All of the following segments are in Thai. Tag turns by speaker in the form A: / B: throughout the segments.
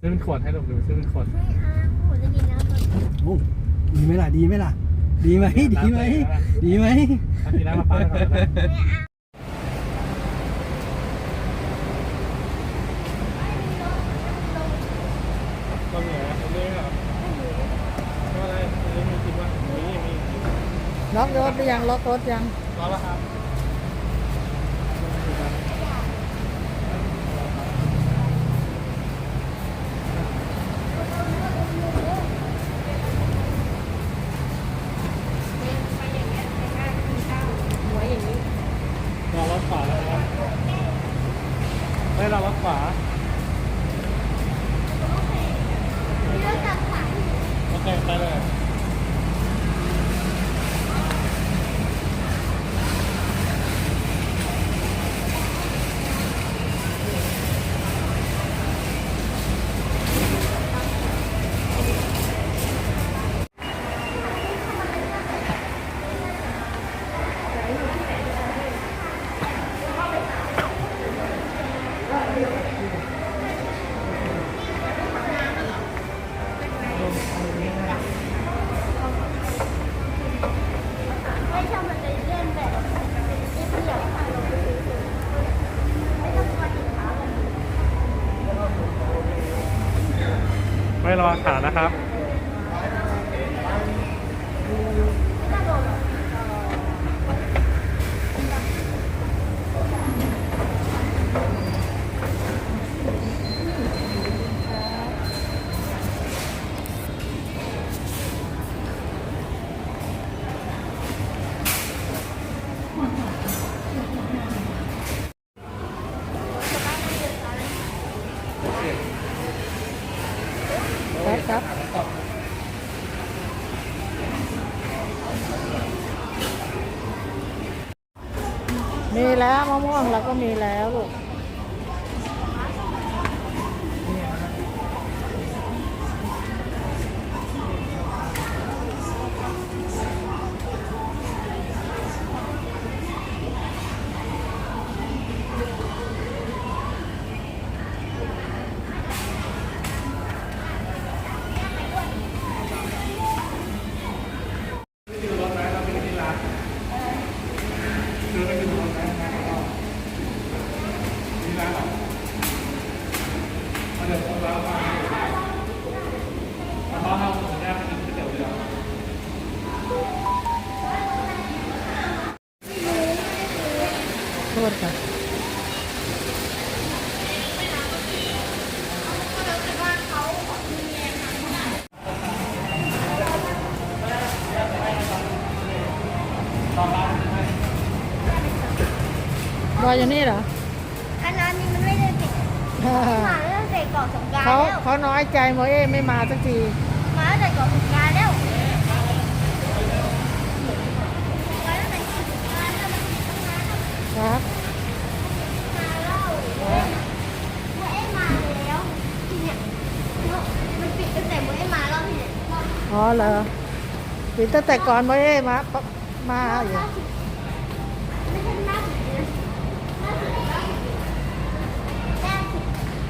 A: ซื้อเป็นขวดให้ลูกดูซื้อเป็นขวด
B: ไม่เอาผมจะกินน้ำก่อน
C: โอ้ดีไหมล่ะ ดีไหมล่ะ ดีไหมดีไหมดีไหม
A: เอากินน้ำมะพร้าวก่อนนะ
B: ไม่เอา
A: ก็เหนื่อยนะเรื่อยๆครับก็อะไรอันนี้มีกินว่ามีมี
D: ล็อกรถหรือยังล็อกรถยัง
A: ร้อนแล้วครับ
B: หัวอย่างนี้
A: เรารถขวาแล้วครับไม่เรารถขวา
B: เลือกจากขวา
A: โอเคไปเลย
B: ไม่ชอบมันเลยเล่นแบบเรียบเรียบค่ะลงไปซื้อไม่ต้องกลัวติดเท้าเลย
A: ไม่รอขานะครับ
B: วง
D: แล้วก็มีแล้วลูก
A: ออยู่นี่เห
D: รอ
B: อันนั้นนี่มันไม่ได้ติดมาตั้งแต่ก่อนสงกราร
D: เขา
B: แล้ว
D: เขาน้อยใจโมเอ้ไม่มาสักที
B: มาตั้งแต่ก่อนสงกรารแล้วมาตั้งแต่ก่อนสงกรานต์แล้วมันติดตั้งนานแล้ว
D: ครับ
B: มาแล้วเมื่อเอ็มมาแล้วทีเนี่ยมันปิดตั้งแต่เมื่อเอ็มมาแล้วทีเนี่ย
D: อ๋อเหรอปิดตั้งแต่ก่อนโมเอ้มาปะมาอยู่
B: ไม่ใช่หน้าสิบนะหน้าสิบหน้าสิบหน้าสิบ หน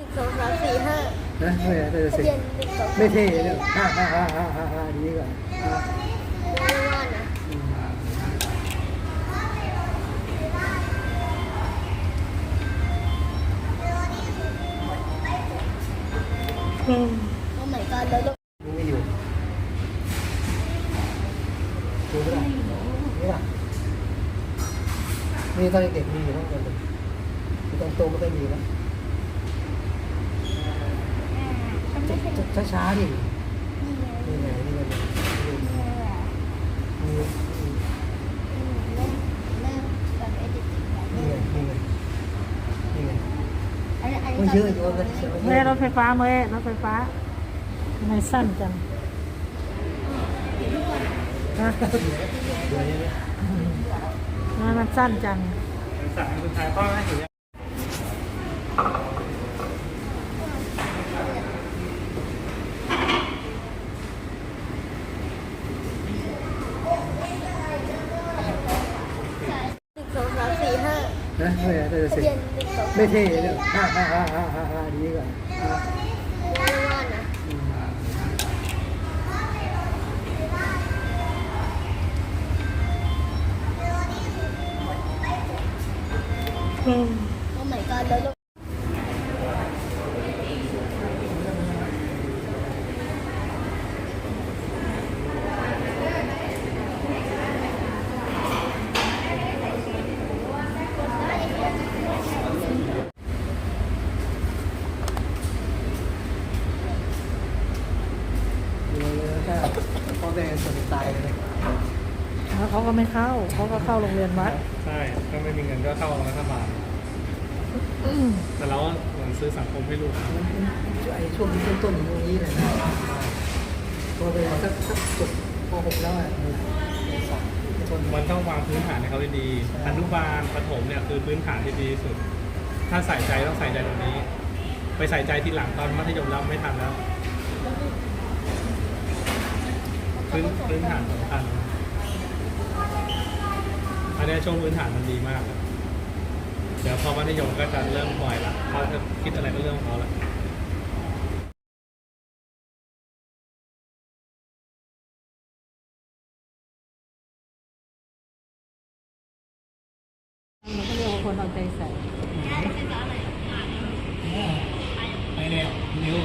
B: ึ่งสองสามสี่ห้า
C: นะ ไม่
B: เท่
C: เลยฮ่าฮ่าฮ่าฮ่าฮ่าฮ่าดีกว่าอะ
B: ไม่ว่านะ
C: อืม
B: โอ้ my god แล้วลูก
C: ดูไม่อยู่ดูไม่ได้นี่ล่ะนี่ตอนเด็กมีอยู่ทั้งหมดเลยตอนโตก็ไม่มีแล้ว
B: ฉันไม่ใช่
C: ช้าช้าๆดิ
B: นี่ไง
C: นี่ไงนี่ไง
B: นี่ไง
C: มีมี
B: เริ่มเริ่มแบบเอดิติ้งแบบ
C: นี่
B: นี้
C: ไงนี่ไงนี่ไง
B: อันนี้อัน
C: มัน
B: นี้
C: เยอะอยู่ว่ามันเสีย
D: เมื่อรถไฟฟ้าเมื่อรถไฟฟ้าทำไมสั้นจังฮะ
C: เดี๋ยวนี้นะ
D: ทำไมมันสั้นจัง
A: สั่งคุณชายป้อนให้ถึง
B: หนึ่งสองสามสี่ห้า
C: นะไม่ได้แต่
B: ทะ
C: สิ
B: เบียนหนึ่งสอ
C: พ่อแม่สนใจเลย
D: แล้วเขาก็ไม่เข้า เขาก็เข้าโรงเรียนวัด
A: ใช่ถ้าไม่มีเงินก็เข้ารัฐบาลแต่เราก็เหมือนซื้อสังคมให้ลูก
C: ไอ้ช่วงต้นๆตรงนี้เลยนะพอไปสักสักจบป .6 แล้วอะสองต้น
A: มันต้องวางพื้นฐานให้เขาดีๆอนุบาลประถมเนี่ยคือพื้นฐานที่ดีที่สุด ถ้าใส่ใจต้องใส่ใจตรงนี้ ไปใส่ใจทีหลังตอนมัธยมแล้วไม่ทันแล้ว พื้นพื้นฐานสำคัญอันเนี้ยช่วงพื้นฐานมันดีมากเลยเดี๋ยวพอมัธยมก็จะเริ่มปล่อยละเขาจะคิดอะไรก็เรื่องของเขาละ
D: มันก็เรียกว่าคนเอาใจใส่
A: ไปเนี่ยนิ้ว